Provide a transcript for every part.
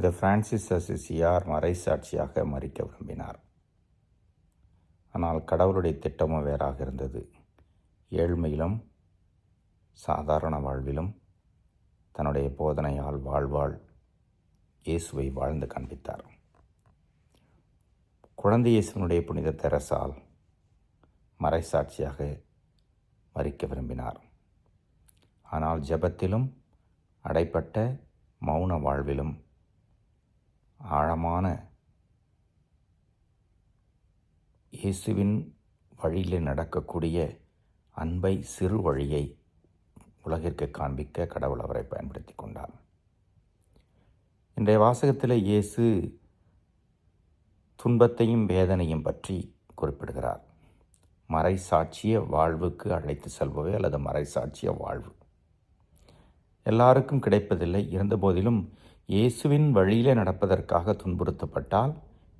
புனித பிரான்சிஸ் அசிசியார் மறைசாட்சியாக மறிக்க விரும்பினார்? ஆனால் கடவுளுடைய திட்டமும் வேறாக இருந்தது. ஏழ்மையிலும் சாதாரண வாழ்விலும் தன்னுடைய போதனையால் வாழ்வாள் இயேசுவை வாழ்ந்து காண்பித்தார். குழந்தை இயேசுனுடைய புனித தெரசால் மறைசாட்சியாக மறிக்க விரும்பினார். ஆனால் ஜெபத்திலும் அடைப்பட்ட மௌன வாழ்விலும் ஆழமான இயேசுவின் வழியில் நடக்கக்கூடிய அன்பை சிறு வழியை உலகிற்கு காண்பிக்க கடவுள் அவரை பயன்படுத்தி கொண்டார். இன்றைய வாசகத்தில் இயேசு துன்பத்தையும் வேதனையும் பற்றி குறிப்பிடுகிறார். மறைசாட்சிய வாழ்வுக்கு அழைத்து செல்பவை அல்லது மறைசாட்சிய வாழ்வு? எல்லாருக்கும் கிடைப்பதில்லை. இருந்தபோதிலும் இயேசுவின் வழியிலே நடப்பதற்காக துன்புறுத்தப்பட்டால்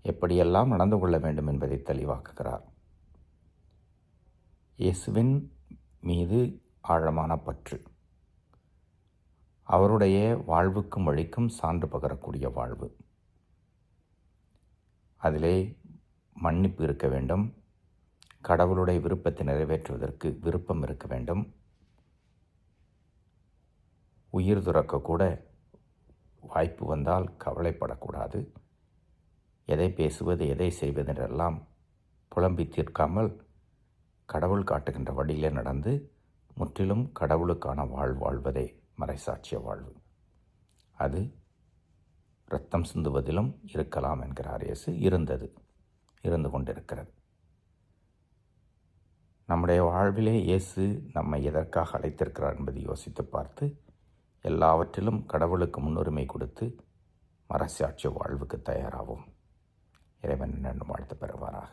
எப்படியெல்லாம் நடந்து கொள்ள வேண்டும் என்பதை தெளிவாக்குகிறார். இயேசுவின் மீது ஆழமான பற்று. அவருடைய வாழ்வுக்கும் வழிக்கும் சான்று பகரக்கூடிய வாழ்வு. அதிலே மன்னிப்பு இருக்க வேண்டும். கடவுளுடைய விருப்பத்தை நிறைவேற்றுவதற்கு விருப்பம் இருக்க வேண்டும். உயிர் துறக்கக்கூட வாய்ப்பு வந்தால் கவலைப்படக்கூடாது. எதை பேசுவது எதை செய்வதென்றெல்லாம் புலம்பி தீர்க்காமல் கடவுள் காட்டுகின்ற வழியிலே நடந்து முற்றிலும் கடவுளுக்கான வாழ் வாழ்வதே மறைசாட்சிய வாழ்வு. அது இரத்தம் சிந்துவதிலும் இருக்கலாம் என்கிறார் இயேசு. இருந்தது இருந்து கொண்டிருக்கிறது. நம்முடைய வாழ்விலே இயேசு நம்மை எதற்காக அழைத்திருக்கிறார் என்பதை யோசித்து பார்த்து எல்லாவற்றிலும் கடவுளுக்கு முன்னுரிமை கொடுத்து மரசாட்சி வாழ்வுக்கு தயாராகும் இறைவன் நன்று வாழ்த்து பெறுவாராக.